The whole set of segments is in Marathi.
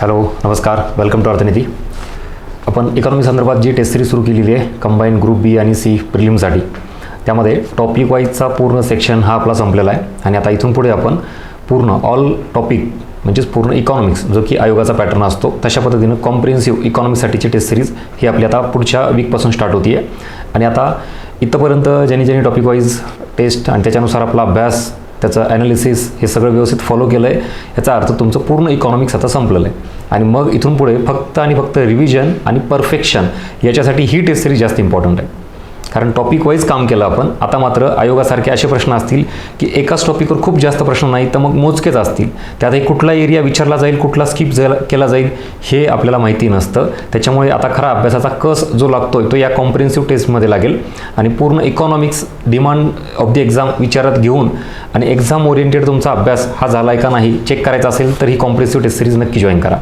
हॅलो नमस्कार. Welcome to Arthaniti. आपण इकॉनॉमी संदर्भात जी टेस्ट सिरीज सुरू केलेली आहे कंबाईन ग्रुप बी आणि सी प्रिलिमसाठी त्यामध्ये टॉपिक वाईजचा पूर्ण सेक्शन हा आपला संपलेला आहे. आणि आता इथून पुढे आपण पूर्ण ऑल टॉपिक म्हणजेच पूर्ण इकॉनॉमिक्स जो की आयोगाचा पॅटर्न असतो तशा पद्धतीनं कॉम्प्रिहेन्सिव्ह इकॉनॉमिक्ससाठीची टेस्ट सिरीज ही आपली आता पुढच्या वीकपासून स्टार्ट होती आहे आणि आता इथंपर्यंत ज्यांनी ज्यांनी टॉपिक वाईज टेस्ट आणि त्याच्यानुसार आपला अभ्यास त्याचं ॲनालिसिस हे सगळं व्यवस्थित फॉलो केलं आहे याचा अर्थ तुमचं पूर्ण इकॉनॉमिक्स आता संपलेलं आहे आणि मग इथून पुढे फक्त आणि फक्त रिव्हिजन आणि परफेक्शन याच्यासाठी ही टेस्ट सिरीज जास्त इम्पॉर्टंट आहे. कारण टॉपिक वाईज काम केलं आपण. आता मात्र आयोगासारखे असे प्रश्न असतील की एकाच टॉपिकवर खूप जास्त प्रश्न नाही तर मग मोजकेच असतील. त्यातही कुठला एरिया विचारला जाईल कुठला स्किप जायला केला जाईल हे आपल्याला माहिती नसतं. त्याच्यामुळे आता खरा अभ्यासाचा कस जो लागतोय तो या कॉम्प्रिहेन्सिव्ह टेस्टमध्ये लागेल. आणि पूर्ण economics demand of the exam विचारात घेऊन आणि एक्झाम ओरिएंटेड तुमचा अभ्यास हा झाला आहे का नाही चेक करायचा असेल तर ही कॉम्प्रिहेन्सिव्ह टेस्ट सिरीज नक्की जॉईन करा.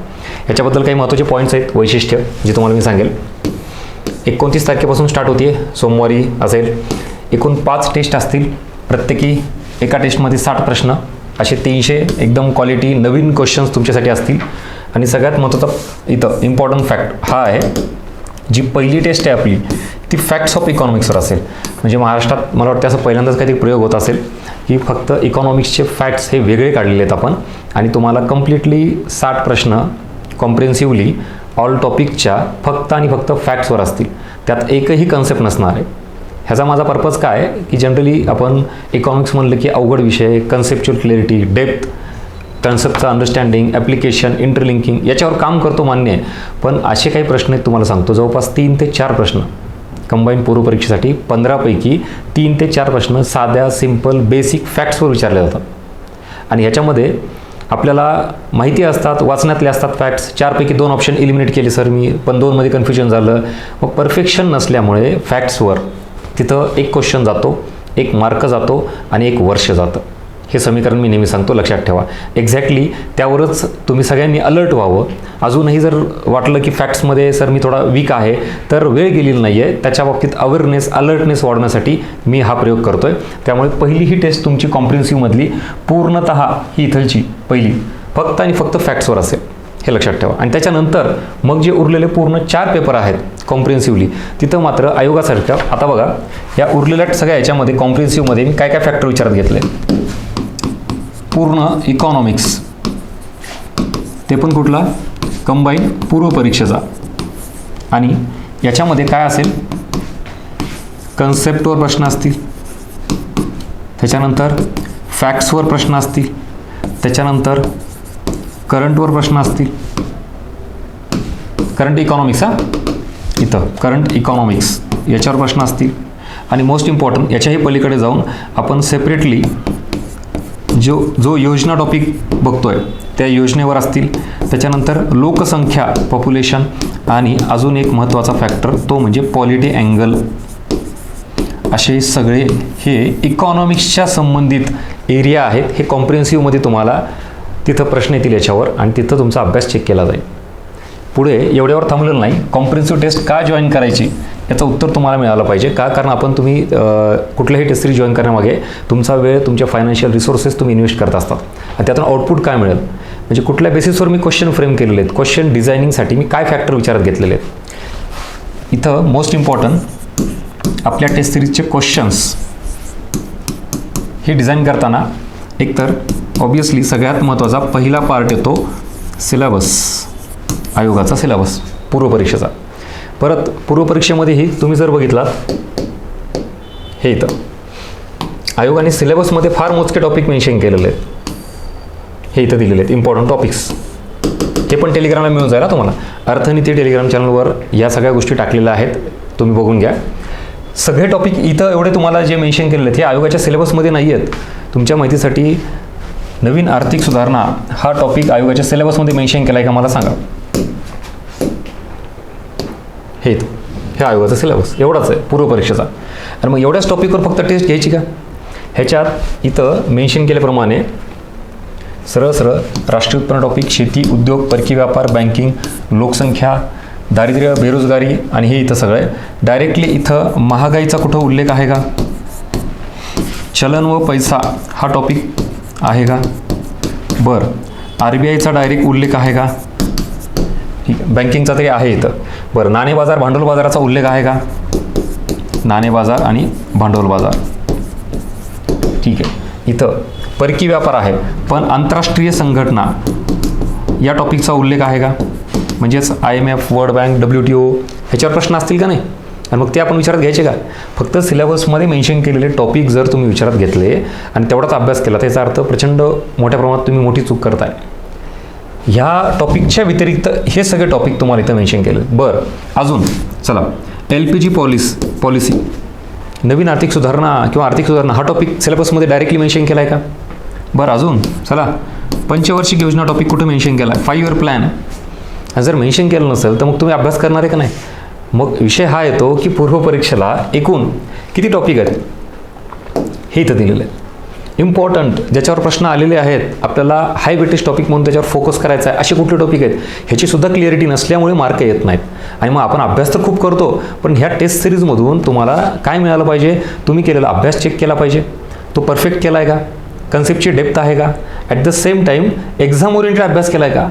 याच्याबद्दल काही महत्त्वाचे पॉईंट्स आहेत वैशिष्ट्य जे तुम्हाला मी सांगेल. एकोणतीस तारखेपासून स्टार्ट होते सोमवारी असेल. एकूण पाच टेस्ट असतील. प्रत्येकी एका टेस्टमध्ये साठ प्रश्न. असे तीनशे एकदम क्वालिटी नवीन क्वेश्चन्स तुमच्यासाठी असतील. आणि सगळ्यात महत्त्वाचा इथं इम्पॉर्टंट फॅक्ट हा आहे. जी पहिली टेस्ट आहे आपली ती फॅक्ट्स ऑफ इकॉनॉमिक्सवर असेल. म्हणजे महाराष्ट्रात मला वाटतं असं पहिल्यांदाच काहीतरी प्रयोग होत असेल की फक्त इकॉनॉमिक्सचे फॅक्ट्स हे वेगळे काढलेले आहेत आपण. आणि तुम्हाला कम्प्लिटली साठ प्रश्न कॉम्प्रिहेन्सिव्हली ऑल टॉपिकच्या फक्त आणि फक्त फॅक्ट्सवर असतील. त्यात एकही कन्सेप्ट नसणार आहे. ह्याचा माझा पर्पज काय आहे? की जनरली आपण इकॉनॉमिक्स म्हणलं की अवघड विषय कन्सेप्च्युअल क्लॅरिटी डेप्थ कन्सेप्टचं अंडरस्टँडिंग ॲप्लिकेशन इंटरलिंकिंग याच्यावर काम करतो मान्य आहे. पण असे काही प्रश्न आहेत तुम्हाला सांगतो. जवळपास तीन ते चार प्रश्न. कंबाईन पूर्वपरीक्षेसाठी पंधरापैकी तीन ते चार प्रश्न साध्या सिंपल बेसिक फॅक्ट्सवर विचारले जातात. आणि ह्याच्यामध्ये आपल्याला माहिती असतात वाचण्यातले असतात फॅक्ट्स चारपैकी दोन ऑप्शन इलिमिनेट केले सर मी पण दोनमध्ये कन्फ्युजन झालं. मग परफेक्शन नसल्यामुळे फॅक्ट्सवर तिथं एक क्वेश्चन जातो एक मार्क जातो आणि एक वर्ष जातं. हे समीकरण मी नेहमी सांगतो लक्षात ठेवा. एक्झॅक्टली त्यावरच तुम्ही सगळ्यांनी अलर्ट व्हावं. अजूनही जर वाटलं की फॅक्ट्समध्ये सर मी थोडा वीक आहे तर वेळ गेलेली नाही आहे त्याच्या बाबतीत अवेअरनेस अलर्टनेस वाढवण्यासाठी मी हा प्रयोग करतो आहे त्यामुळे पहिली ही टेस्ट तुमची कॉम्प्रिहेन्सिव्हमधली पूर्णत ही इथलची पहिली. फक्त आणि फक्त फॅक्ट्सवर असेल. हे लक्षात ठेवा. आणि त्याच्यानंतर मग जे उरलेले पूर्ण चार पेपर आहेत कॉम्प्रिहेन्सिव्हली तिथं मात्र आयोगासारख्या आता बघा या उरलेल्या सगळ्या याच्यामध्ये कॉम्प्रिहेन्सिव्हमध्ये मी काय काय फॅक्टर विचारात घेतले? पूर्ण इकॉनॉमिक्स ते पण कुठला? कंबाईन पूर्व परीक्षेचा आणि याच्यामध्ये काय असेल? कन्सेप्टवर प्रश्न असतील. त्याच्यानंतर फॅक्ट्सवर प्रश्न असतील. त्याच्यानंतर करंटवर प्रश्न असतील. करंट इकॉनॉमिक्स हा? इथं. करंट इकॉनॉमिक्स याच्यावर प्रश्न असतील. आणि मोस्ट इम्पॉर्टंट याच्याही पलीकडे जाऊन आपण सेपरेटली जो जो योजना टॉपिक बघतोय त्या योजनेवर असतील. त्याच्यानंतर लोकसंख्या पॉप्युलेशन आणि अजून एक महत्त्वाचा फॅक्टर तो म्हणजे पॉलिटी अँगल असे सगळे हे इकॉनॉमिक्सच्या संबंधित एरिया आहेत. हे कॉम्प्रिहेन्सिव्हमध्ये तुम्हाला तिथं प्रश्न येतील याच्यावर आणि तिथं तुमचा अभ्यास चेक केला जाईल. पुढे एवढ्यावर थांबलेलं नाही. कॉम्प्रिहेन्सिव्ह टेस्ट का जॉईन करायची? याचं उत्तर तुम्हाला मिळालं पाहिजे. का? कारण आपण तुम्ही कुठल्याही टेस्ट सिरीज जॉईन करण्यामागे तुमचा वेळ तुमच्या फायनान्शियल रिसोर्सेस तुम्ही इन्व्हेस्ट करत असतात. आणि त्यातून आउटपुट काय मिळेल? म्हणजे कुठल्या बेसिसवर मी क्वेश्चन फ्रेम केलेले आहेत? क्वेश्चन डिझायनिंगसाठी मी काय फॅक्टर विचारात घेतलेले आहेत? इथं मोस्ट इम्पॉर्टंट आपल्या टेस्ट सिरीजचे क्वेश्चन्स हे डिझाईन करताना एकतर ऑब्वियसली सगळ्यात महत्त्वाचा पहिला पार्ट येतो सिलेबस आयोगाचा सिलेबस पूर्वपरीक्षेचा. परत पूर्वपरीक्षेमध्येही तुम्ही जर बघितलात हे इथं. आयोगाने सिलेबसमध्ये फार मोजके टॉपिक मेन्शन केलेले आहेत. हे इथं दिलेले आहेत इम्पॉर्टंट टॉपिक्स हे पण टेलिग्रामला मिळून जाईल ना तुम्हाला. अर्थनीती टेलिग्राम चॅनलवर या सगळ्या गोष्टी टाकलेल्या आहेत तुम्ही बघून घ्या. सगळे टॉपिक इथं एवढे तुम्हाला जे मेन्शन केलेले आहेत हे आयोगाच्या सिलेबसमध्ये नाही आहेत. तुमच्या माहितीसाठी नवीन आर्थिक सुधारणा हा टॉपिक आयोगाच्या सिलेबसमध्ये मेन्शन केला आहे का मला सांगा. हे हे आयोगाचा सिलेबस एवढाच आहे पूर्व परीक्षेचा. आणि मग एवढ्याच टॉपिकवर फक्त टेस्ट घ्यायची का? ह्याच्यात इथं मेन्शन केल्याप्रमाणे सरळ सरळ राष्ट्रीय उत्पन्न टॉपिक शेती उद्योग परकीय व्यापार बँकिंग लोकसंख्या दारिद्र्य बेरोजगारी आणि हे इथं सगळं आहे. डायरेक्टली इथं महागाईचा कुठं उल्लेख आहे का? चलन व पैसा हा टॉपिक आहे का? बरं. आर बी आयचा डायरेक्ट उल्लेख आहे का? ठीक आहे बँकिंगचा तरी आहे इथं. बरं नाणे बाजार भांडवल बाजाराचा उल्लेख आहे का? नाणे बाजार आणि भांडवल बाजार. ठीक आहे. इथं परकी व्यापार आहे पण आंतरराष्ट्रीय संघटना या टॉपिकचा उल्लेख आहे का? म्हणजेच I M F world bank W T O ह्याच्यावर प्रश्न असतील का नाही? आणि मग ते आपण विचारात घ्यायचे का? फक्त सिलेबसमध्ये मेन्शन केलेले टॉपिक जर तुम्ही विचारात घेतले आणि तेवढाच अभ्यास केला त्याचा अर्थ प्रचंड मोठ्या प्रमाणात तुम्ही मोठी चूक करताय. ह्या टॉपिकच्या व्यतिरिक्त हे सगळे टॉपिक तुम्हाला इथं मेन्शन केलं बरं अजून चला. एल पी जी पॉलिस पॉलिसी नवीन आर्थिक सुधारणा किंवा आर्थिक सुधारणा हा टॉपिक सिलेबसमध्ये डायरेक्टली मेन्शन केला आहे का? बरं अजून चला. पंचवार्षिक योजना टॉपिक कुठं मेन्शन केला आहे फाईव्ह इयर प्लॅन जर मेन्शन केलं नसेल तर मग तुम्ही अभ्यास करणार आहे का नाही? मग विषय हा येतो की पूर्वपरीक्षेला एकूण किती टॉपिक आहेत? हे इथं दिलेलं आहे. इम्पॉर्टंट ज्याच्यावर प्रश्न आलेले आहेत आपल्याला हाय वेटेज टॉपिक म्हणून त्याच्यावर फोकस करायचा आहे असे कुठले टॉपिक आहेत ह्याची सुद्धा क्लिअरिटी नसल्यामुळे मार्क येत नाहीत. आणि मग आपण अभ्यास तर खूप करतो पण ह्या टेस्ट सिरीजमधून तुम्हाला काय मिळालं पाहिजे? तुम्ही केलेला अभ्यास चेक केला पाहिजे. तो परफेक्ट केला आहे का कन्सेप्टची डेप्थ आहे का? At the same time exam oriented अभ्यास केला आहे का?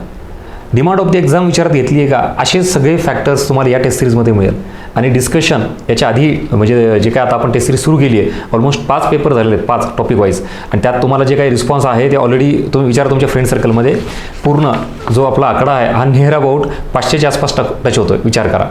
डिमांड ऑफ द एक्झाम विचारात घेतली आहे का? असे सगळे फॅक्टर्स तुम्हाला या टेस्ट सिरीजमध्ये मिळेल. आणि डिस्कशन याच्या आधी म्हणजे जे काय आता आपण टेस्ट सिरीज सुरू केली आहे ऑलमोस्ट पाच पेपर झालेले आहेत पाच टॉपिक वाईज आणि त्यात तुम्हाला जे काही रिस्पॉन्स आहे ते ऑलरेडी तुम्ही विचारा तुमच्या फ्रेंड सर्कलमध्ये पूर्ण जो आपला आकडा आहे हा नियर अबाउट पाचशेच्या आसपास टक टच होतो विचार करा.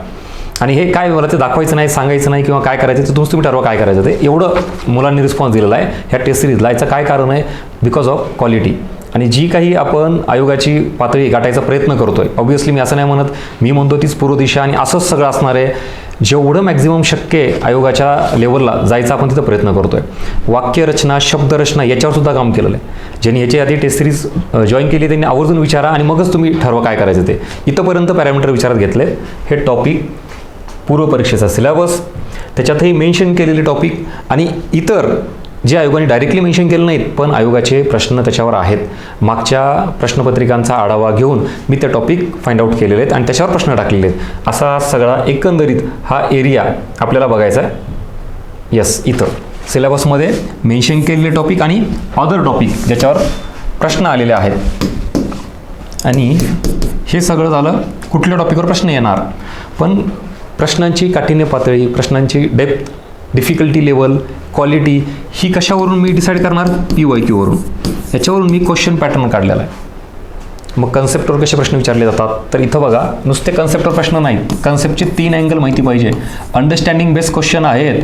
आणि हे काय मला ते दाखवायचं नाही सांगायचं नाही किंवा काय करायचं ते तुम्ही तुम्ही ठरवा काय करायचं ते. एवढं मुलांनी रिस्पॉन्स दिलेला आहे. ह्या टेस्ट सिरीजला याचं काय कारण आहे? बिकॉज ऑफ क्वालिटी आणि जी काही आपण आयोगाची पातळी गाठायचा प्रयत्न करतोय ऑब्व्हियसली मी असं नाही म्हणत मी म्हणतो तीच पूर्व दिशा आणि असंच सगळं असणार आहे. जेवढं मॅक्झिमम शक्य आहे आयोगाच्या लेवलला जायचा आपण तिथं प्रयत्न करतोय. वाक्यरचना शब्दरचना याच्यावर सुद्धा काम केलेलं आहे. ज्यांनी याच्या आधी टेस्ट सिरीज जॉईन केली त्यांनी आवर्जून विचारा आणि मगच तुम्ही ठरवा काय करायचं ते. इथंपर्यंत पॅरामीटर विचारात घेतले हे टॉपिक पूर्वपरीक्षेचा सिलेबस त्याच्यातही मेन्शन केलेले टॉपिक आणि इतर जे आयोगाने डायरेक्टली मेन्शन केलं नाहीत पण आयोगाचे प्रश्न त्याच्यावर आहेत. मागच्या प्रश्नपत्रिकांचा आढावा घेऊन मी ते टॉपिक फाइंड आउट केलेले आहेत आणि त्याच्यावर प्रश्न टाकलेले आहेत. असा सगळा एकंदरीत हा एरिया आपल्याला बघायचा आहे. यस इथं. सिलेबसमध्ये मेन्शन केलेले टॉपिक आणि अदर टॉपिक ज्याच्यावर प्रश्न आलेले आहेत. आणि हे सगळं झालं कुठल्या टॉपिकवर प्रश्न येणार? पण प्रश्नांची काठिण्य पातळी प्रश्नांची डेप्थ डिफिकल्टी लेवल क्वालिटी ही कशावरून मी डिसाईड करणार? पी वाय क्यूवरून याच्यावरून मी क्वेश्चन पॅटर्न काढलेला आहे. मग कन्सेप्टवर कसे प्रश्न विचारले जातात? तर इथं बघा नुसते कन्सेप्टवर प्रश्न नाहीत कन्सेप्टचे तीन अँगल माहिती पाहिजे. अंडरस्टँडिंग बेस्ड क्वेश्चन आहेत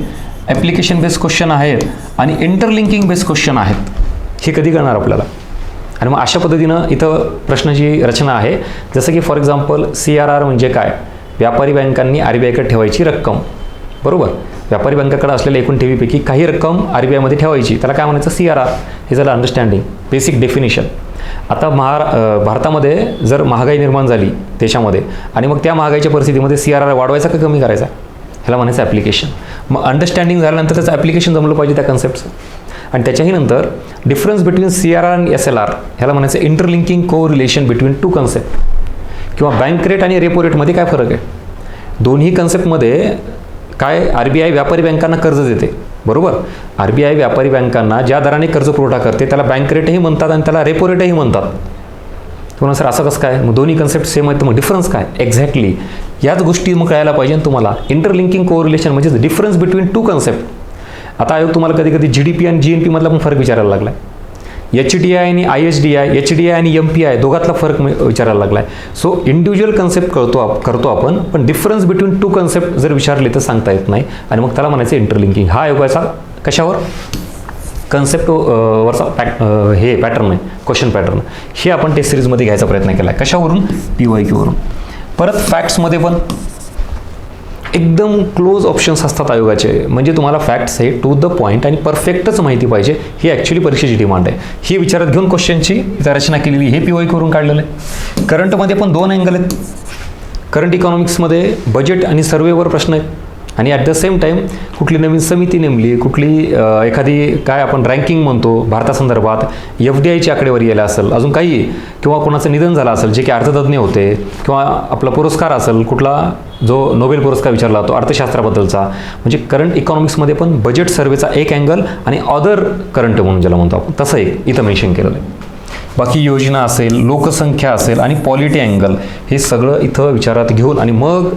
ॲप्लिकेशन बेस्ड क्वेश्चन आहेत आणि इंटरलिंकिंग बेस्ड क्वेश्चन आहेत. हे कधी करणार आपल्याला? आणि मग अशा पद्धतीनं इथं प्रश्नाची रचना आहे. जसं की for example C R R म्हणजे काय? व्यापारी बँकांनी आर बी आयकडे ठेवायची रक्कम. बरोबर? व्यापारी बँकेकडे असलेल्या एकूण ठेवीपैकी काही रक्कम आर बी आयमध्ये ठेवायची. त्याला काय म्हणायचं? सी आर आर हे झालं अंडरस्टँडिंग बेसिक डेफिनेशन आता महारा भारतामध्ये जर महागाई निर्माण झाली देशामध्ये आणि मग त्या महागाईच्या परिस्थितीमध्ये सी आर आर वाढवायचा का कमी करायचा? ह्याला म्हणायचं ॲप्लिकेशन मग अंडरस्टँडिंग झाल्यानंतर त्याचं ॲप्लिकेशन जमलं पाहिजे त्या कन्सेप्टचं आणि त्याच्याही नंतर difference between C R R आणि एस एल आर ह्याला म्हणायचं इंटरलिंकिंग को रिलेशन बिटवीन टू कन्सेप्ट किंवा बँक रेट आणि रेपो रेटमध्ये काय फरक आहे? दोन्ही कन्सेप्टमध्ये काय? आर बी आय व्यापारी बँकांना कर्ज देते. बरोबर? आर बी आय व्यापारी बँकांना ज्या दराने कर्ज पुरवठा करते त्याला बँक रेटही म्हणतात आणि त्याला रेपो रेटही म्हणतात. तुम्हाला सर असं कसं काय? मग दोन्ही कन्सेप्ट सेम आहेत तर मग डिफरन्स काय? एक्झॅक्टली याच गोष्टी मग कळायला पाहिजे तुम्हाला. इंटरलिंकिंग कोरिलेशन म्हणजेच म्हणजे डिफरन्स बिटवीन टू कन्सेप्ट आता आयोग तुम्हाला कधी कधी जी डी पी आणि जी एन पीमधला पण फरक विचारायला लागला आहे एच डी आय आणि I H D I H D I आणि एम पी आय दोघातला फरक विचारायला लागला आहे सो इंडिव्हिज्युअल कन्सेप्ट कळतो आप करतो आपण पण डिफरन्स बिटवीन टू कन्सेप्ट जर विचारले तर सांगता येत नाही. आणि मग त्याला म्हणायचं इंटरलिंकिंग हा योगाचा कशावर? कन्सेप्ट वरचा पॅट हे पॅटर्न आहे क्वेश्चन पॅटर्न हे आपण टेस्ट सिरीजमध्ये घ्यायचा प्रयत्न केला आहे कशावरून पी वाय क्यूवरून परत फॅक्ट्समध्ये पण. एकदम क्लोज ऑप्शन्स असतात आयोगाचे. म्हणजे तुम्हाला फॅक्ट्स हे टू द पॉईंट आणि परफेक्टच माहिती पाहिजे. ही ॲक्च्युली परीक्षेची डिमांड आहे. ही विचारात घेऊन क्वेश्चनची रचना केलेली हे पी वाय करून काढलेलं आहे. करंटमध्ये पण दोन अँगल आहेत. करंट इकॉनॉमिक्समध्ये बजेट आणि सर्वेवर प्रश्न आहेत. आणि ॲट द सेम टाईम कुठली नवीन समिती नेमली कुठली एखादी काय आपण रँकिंग म्हणतो भारतासंदर्भात एफ डी आयची आकडेवारी यायला असेल अजून काही किंवा कोणाचं निधन झालं असेल जे की अर्थतज्ञ होते किंवा आपला पुरस्कार असेल कुठला जो नोबेल पुरस्कार विचारला जातो अर्थशास्त्राबद्दलचा. म्हणजे करंट इकॉनॉमिक्समध्ये पण बजेट सर्वेचा एक अँगल आणि अदर करंट म्हणून ज्याला म्हणतो आपण तसं एक इथं मेन्शन केलेलं आहे. बाकी योजना असेल लोकसंख्या असेल आणि पॉलिटी अँगल हे सगळं इथं विचारात घेऊन आणि मग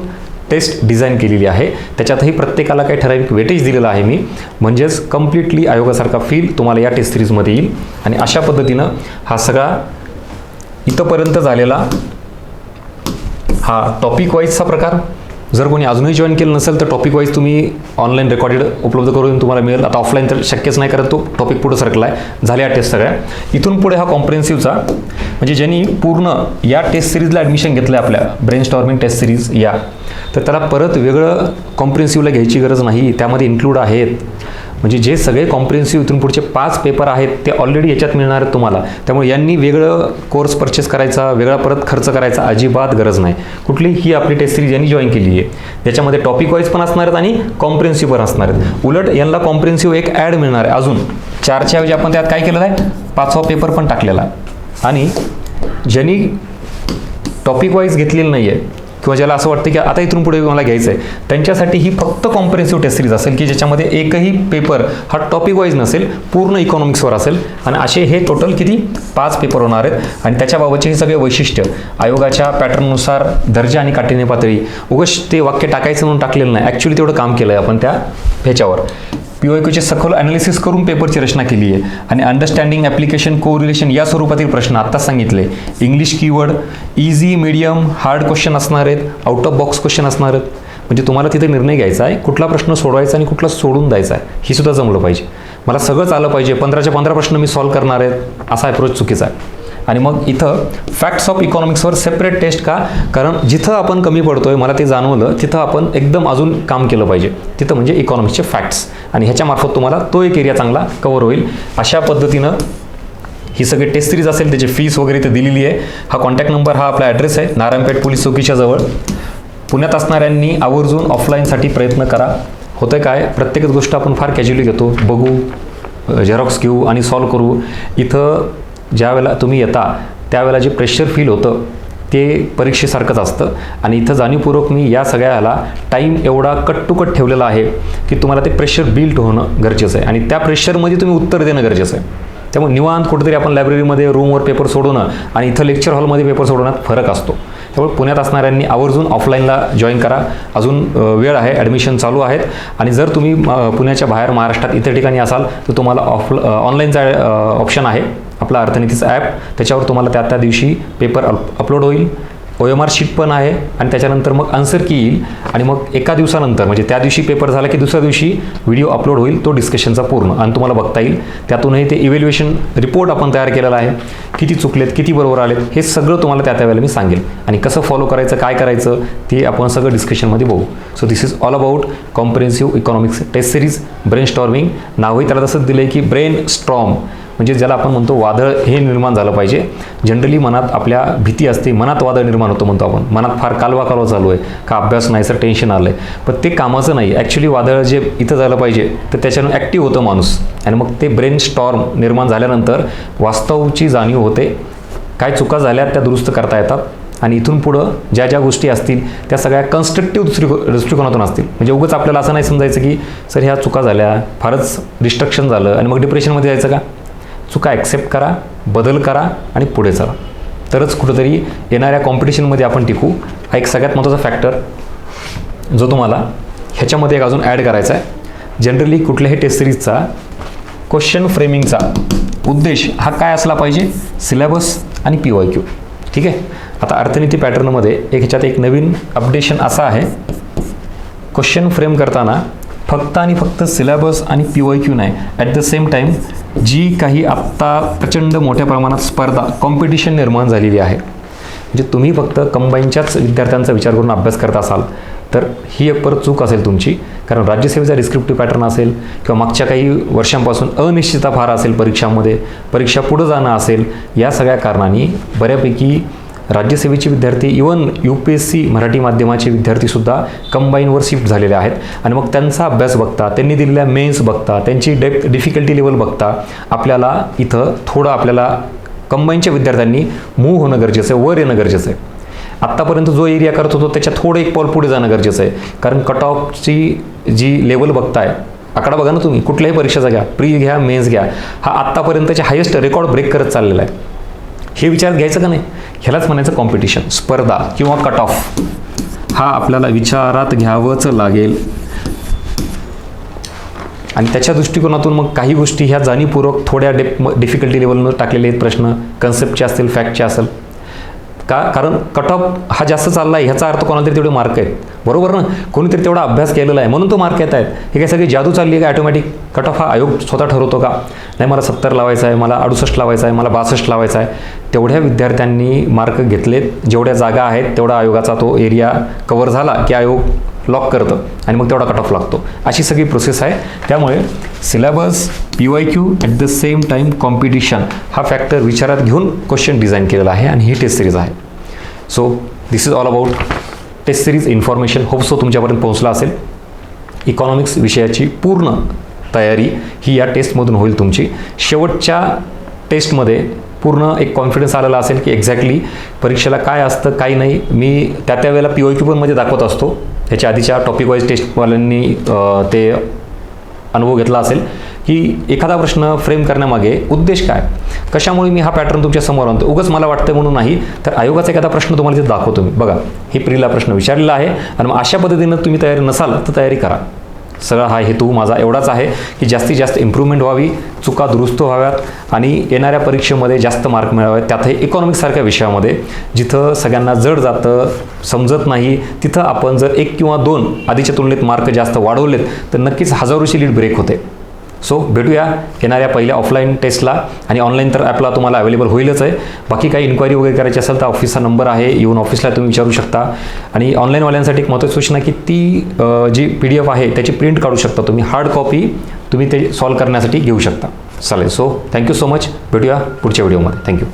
टेस्ट डिझाईन केलेली आहे. त्याच्यातही प्रत्येकाला काही ठराविक वेटेज दिलेलं आहे मी. म्हणजेच कम्प्लिटली आयोगासारखा फील तुम्हाला या टेस्ट सिरीजमध्ये येईल. आणि अशा पद्धतीनं हा सगळा इथंपर्यंत झालेला हा टॉपिक वाईजचा प्रकार जर कोणी अजूनही जॉईन केलं नसेल तर टॉपिक वाईज तुम्ही ऑनलाईन रेकॉर्डेड उपलब्ध करून तुम्हाला मिळेल. आता ऑफलाईन तर शक्यच नाही कारण तो टॉपिक पुढे सरकला आहे झाल्या टेस्ट सगळ्या. इथून पुढे हा कॉम्प्रिहेन्सिव्हचा म्हणजे ज्यांनी पूर्ण या टेस्ट सिरीजला ॲडमिशन घेतलं आहे आपल्या ब्रेन स्टॉर्मिंग टेस्ट सिरीज या तर त्याला परत वेगळं कॉम्प्रिहेन्सिव्हला घ्यायची गरज नाही. त्यामध्ये इन्क्लूड आहेत. म्हणजे जे सगळे कॉम्प्रिहेन्सिव्ह इथून पुढचे पाच पेपर आहेत ते ऑलरेडी याच्यात मिळणार आहेत तुम्हाला. त्यामुळे यांनी वेगळं कोर्स परचेस करायचा वेगळा परत खर्च करायचा अजिबात गरज नाही. कुठली ही आपली टेस्ट सिरीज यांनी जॉईन केली आहे त्याच्यामध्ये टॉपिक वाईज पण असणार आहेत आणि कॉम्प्रिहेन्सिव्ह पण असणार आहेत. उलट यांना कॉम्प्रिहेन्सिव्ह एक ॲड मिळणार आहे. अजून चारच्या ऐवजी आपण त्यात काय केलेलं आहे? पाचवा पेपर पण टाकलेला आहे. आणि ज्यांनी टॉपिक वाईज घेतलेलं नाही आहे किंवा ज्याला असं वाटतं की आता इथून पुढे मला घ्यायचं आहे त्यांच्यासाठी ही फक्त कॉम्प्रेन्सिव्ह टेस्ट सिरीज असेल की ज्याच्यामध्ये एकही पेपर हा टॉपिक वाईज नसेल पूर्ण इकॉनॉमिक्सवर असेल. आणि असे हे टोटल किती? पाच पेपर होणार आहेत. आणि त्याच्याबाबतचे हे सगळे वैशिष्ट्य आयोगाच्या पॅटर्ननुसार दर्जा आणि काठीण्य पातळी उगश ते वाक्य टाकायचं म्हणून टाकलेलं नाही. ॲक्च्युली तेवढं काम केलं आहे आपण त्या ह्याच्यावर. पी ओ सखोल अनालिसिस करून पेपरची रचना केली आहे. आणि अंडरस्टँडिंग ॲप्लिकेशन को रिलेशन या स्वरूपातील प्रश्न आत्ताच सांगितले. English keyword easy medium hard question असणार आहेत आउट ऑफ बॉक्स क्वेश्चन असणार आहेत. म्हणजे तुम्हाला तिथे निर्णय घ्यायचा आहे कुठला प्रश्न सोडवायचा आणि कुठला सोडून द्यायचा आहे ही सुद्धा जमलं पाहिजे. मला सगळंच आलं पाहिजे पंधराच्या पंधरा प्रश्न मी सॉल्व्ह करणार आहेत असा अप्रोच चुकीचा आहे. आणि मग इथं फॅक्ट्स ऑफ इकॉनॉमिक्सवर सेपरेट टेस्ट का? कारण जिथं आपण कमी पडतोय मला ते जाणवलं तिथं आपण एकदम अजून काम केलं पाहिजे. तिथं म्हणजे इकॉनॉमिक्सचे फॅक्ट्स आणि ह्याच्यामार्फत तुम्हाला तो एक एरिया चांगला कव्हर होईल. अशा पद्धतीनं ही सगळी टेस्ट सिरीज असेल त्याची फीस वगैरे ते दिलेली आहे. हा कॉन्टॅक्ट नंबर हा आपला ॲड्रेस आहे नारायणपेठ पोलीस चौकीच्या जवळ. पुण्यात असणाऱ्यांनी आवर्जून ऑफलाईनसाठी प्रयत्न करा. होतं काय? प्रत्येकच गोष्ट आपण फार कॅज्युअली घेतो. बघू झेरॉक्स घेऊ आणि सॉल्व करू. इथं ज्यावेळेला तुम्ही येता त्यावेळेला जे प्रेशर फील होतं ते परीक्षेसारखंच असतं. आणि इथं जाणीवपूर्वक मी या सगळ्याला टाईम एवढा कट टू कट ठेवलेला आहे की तुम्हाला ते प्रेशर बिल्ट होणं गरजेचं आहे. आणि त्या प्रेशरमध्ये तुम्ही उत्तर देणं गरजेचं आहे. त्यामुळे निवांत कुठेतरी आपण लायब्ररीमध्ये रूमवर पेपर सोडवणं आणि इथं लेक्चर हॉलमध्ये पेपर सोडवण्यात फरक असतो. त्यामुळे पुण्यात असणाऱ्यांनी आवर्जून ऑफलाईनला जॉईन करा. अजून वेळ आहे ॲडमिशन चालू आहेत. आणि जर तुम्ही पुण्याच्या बाहेर महाराष्ट्रात इतर ठिकाणी असाल तर तुम्हाला ऑफ ऑनलाईनचा ऑप्शन आहे. आपला अर्थनीतीचा ॲप त्याच्यावर तुम्हाला त्या त्या दिवशी पेपर अपलोड होईल. ओ एम आर शीट पण आहे आणि त्याच्यानंतर मग आन्सर की येईल. आणि मग एका दिवसानंतर म्हणजे त्या दिवशी पेपर झाला की दुसऱ्या दिवशी व्हिडिओ अपलोड होईल तो डिस्कशनचा पूर्ण. आणि तुम्हाला बघता येईल. त्यातूनही ते इव्हॅल्युएशन रिपोर्ट आपण तयार केलेला आहे. किती चुकलेत किती बरोबर आलेत हे सगळं तुम्हाला त्या त्या वेळेला मी सांगेल. आणि कसं फॉलो करायचं काय करायचं ते आपण सगळं डिस्कशनमध्ये बघू. So this is all about comprehensive economics test series brainstorming नावही त्याला तसंच दिलं आहे की ब्रेन स्ट्रॉम म्हणजे ज्याला आपण म्हणतो वादळ हे निर्माण झालं पाहिजे. जनरली मनात आपल्या भीती असते मनात वादळ निर्माण होतं म्हणतो आपण. मनात फार कालवा कालवा चालू आहे. का अभ्यास नाही सर टेन्शन आलं आहे पण ते कामाचं नाही. ॲक्च्युली वादळ जे इथं झालं पाहिजे तर त्याच्यानं ॲक्टिव्ह होतं माणूस. आणि मग ते ब्रेन स्टॉर्म निर्माण झाल्यानंतर वास्तवची जाणीव होते. काय चुका झाल्या त्या दुरुस्त करता येतात. आणि इथून पुढं ज्या ज्या गोष्टी असतील त्या सगळ्या कन्स्ट्रक्टिव्ह दृष्टिको दृष्टिकोनातून असतील. म्हणजे उगाच आपल्याला असं नाही समजायचं की सर ह्या चुका झाल्या. फारच डिस्ट्रक्शन झालं. आणि मग डिप्रेशनमध्ये जायचं का? चुका ॲक्सेप्ट करा बदल करा आणि पुढे चला. तरच कुठंतरी येणाऱ्या कॉम्पिटिशनमध्ये आपण टिकू. हा एक सगळ्यात महत्त्वाचा फॅक्टर जो तुम्हाला ह्याच्यामध्ये एक अजून ॲड करायचा आहे. जनरली कुठल्याही टेस्ट सिरीजचा क्वेश्चन फ्रेमिंगचा उद्देश हा काय असला पाहिजे? सिलेबस आणि पी वाय क्यू ठीक आहे? आता अर्थनीती पॅटर्नमध्ये एक ह्याच्यात एक नवीन अपडेशन असा आहे. क्वेश्चन फ्रेम करताना फक्त आणि फक्त सिलेबस आणि पी वाय क्यू नाही. ॲट द सेम टाईम जी काही आत्ता प्रचंड मोठ्या प्रमाणात स्पर्धा कॉम्पिटिशन निर्माण झालेली आहे. म्हणजे तुम्ही फक्त कंबाईनच्याच विद्यार्थ्यांचा विचार करून अभ्यास करत असाल तर ही एक परत चूक असेल तुमची. कारण राज्यसेवेचा डिस्क्रिप्टिव्ह पॅटर्न असेल किंवा मागच्या काही वर्षांपासून अनिश्चितता फार असेल परीक्षांमध्ये परीक्षा पुढं जाणं असेल या सगळ्या कारणांनी बऱ्यापैकी राज्यसेवेचे विद्यार्थी even U P S C Marathi माध्यमाचे विद्यार्थीसुद्धा कंबाईनवर शिफ्ट झालेले आहेत. आणि मग त्यांचा अभ्यास बघता त्यांनी दिलेल्या मेन्स बघता त्यांची डेप्थ डिफिकल्टी लेवल बघता आपल्याला इथं थोडं आपल्याला कंबाईनच्या विद्यार्थ्यांनी मूव्ह होणं गरजेचं आहे वर येणं गरजेचं आहे. आत्तापर्यंत जो एरिया करत होतो त्याच्या थोडं एक पाऊल पुढे जाणं गरजेचं आहे. कारण कट ऑफची जी लेवल बघताय आकडा बघा ना तुम्ही कुठल्याही परीक्षेचा घ्या प्री घ्या मेन्स घ्या हा आत्तापर्यंतच्या हायेस्ट रेकॉर्ड ब्रेक करत चाललेला आहे. हे विचारात घ्यायचं का नाही? ह्यालाच म्हणायचं कॉम्पिटिशन स्पर्धा किंवा कट ऑफ हा आपल्याला विचारात घ्यावंच लागेल. आणि त्याच्या दृष्टिकोनातून मग काही गोष्टी ह्या जाणीवपूर्वक थोड्या डेप डिफिकल्टी लेवलनं टाकलेले आहेत प्रश्न. कन्सेप्टचे असतील फॅक्टचे असेल. का? कारण कट ऑफ हा जास्त चालला आहे ह्याचा अर्थ कोणातरी तेवढे मार्क आहेत. बरोबर ना? कोणीतरी तेवढा अभ्यास केलेला आहे म्हणून तो मार्क येत आहेत. हे काय सगळी जादू चालली आहे का ॲटोमॅटिक कट ऑफ हा आयोग स्वतः ठरवतो का? नाही मला सत्तर लावायचा आहे मला अडुसष्ट लावायचा आहे मला बासष्ट लावायचा आहे. तेवढ्या विद्यार्थ्यांनी मार्क घेतलेत. जेवढ्या जागा आहेत तेवढा आयोगाचा तो एरिया कवर झाला. की आयोग लॉक करतं आणि मग तेवढा कट ऑफ लागतो. अशी सगळी प्रोसेस आहे. त्यामुळे syllabus P Y Q at the same time competition हा फॅक्टर विचारात घेऊन क्वेश्चन डिझाईन केलेला आहे आणि ही टेस्ट सिरीज आहे. So this is all about test series information hope so तुमच्यापर्यंत पोहोचला असेल. इकॉनॉमिक्स विषयाची पूर्ण तयारी ही या टेस्टमधून होईल तुमची. शेवटच्या टेस्टमध्ये पूर्ण एक कॉन्फिडन्स आलेला असेल की एक्झॅक्टली परीक्षेला काय असतं काय नाही. मी त्या त्या वेळेला पी ओ क्यू पणमध्ये दाखवत असतो. ह्याच्या आधीच्या टॉपिक वाईज टेस्टवाल्यांनी ते अनुभव घेतला असेल की एखादा प्रश्न फ्रेम करण्यामागे उद्देश काय? कशामुळे मी हा पॅटर्न तुमच्यासमोर आणतो उगच मला वाटतं म्हणून नाही तर आयोगाचा एखादा प्रश्न तुम्हाला तिथे दाखवतो मी. बघा हे प्रिला प्रश्न विचारलेला आहे आणि मग अशा पद्धतीनं तुम्ही तयारी नसाल तर तयारी करा. सगळा हा हेतू माझा एवढाच आहे की जास्तीत जास्त इम्प्रूव्हमेंट व्हावी चुका दुरुस्त व्हाव्यात आणि येणाऱ्या परीक्षेमध्ये जास्त मार्क मिळावेत त्यातही इकॉनॉमिक्ससारख्या विषयामध्ये जिथं सगळ्यांना जड जातं समजत नाही तिथं आपण जर एक किंवा दोन आधीच्या तुलनेत मार्क जास्त वाढवलेत तर नक्कीच हजारोची लीड ब्रेक होते. सो भेटूया येणाऱ्या पहिल्या ऑफलाईन टेस्टला आणि ऑनलाईन तर ॲपला तुम्हाला अवेलेबल होईलच आहे. बाकी काही इन्क्वायरी वगैरे करायची असेल तर ऑफिसचा नंबर आहे. येऊन ऑफिसला तुम्ही विचारू शकता. आणि ऑनलाईनवाल्यांसाठी एक महत्त्वाची सूचना की ती जी पी डी एफ आहे त्याची प्रिंट काढू शकता तुम्ही. हार्ड कॉपी तुम्ही ते सॉल्व करण्यासाठी घेऊ शकता. चालेल. सो थँक्यू सो मच भेटूया पुढच्या व्हिडिओमध्ये थँक्यू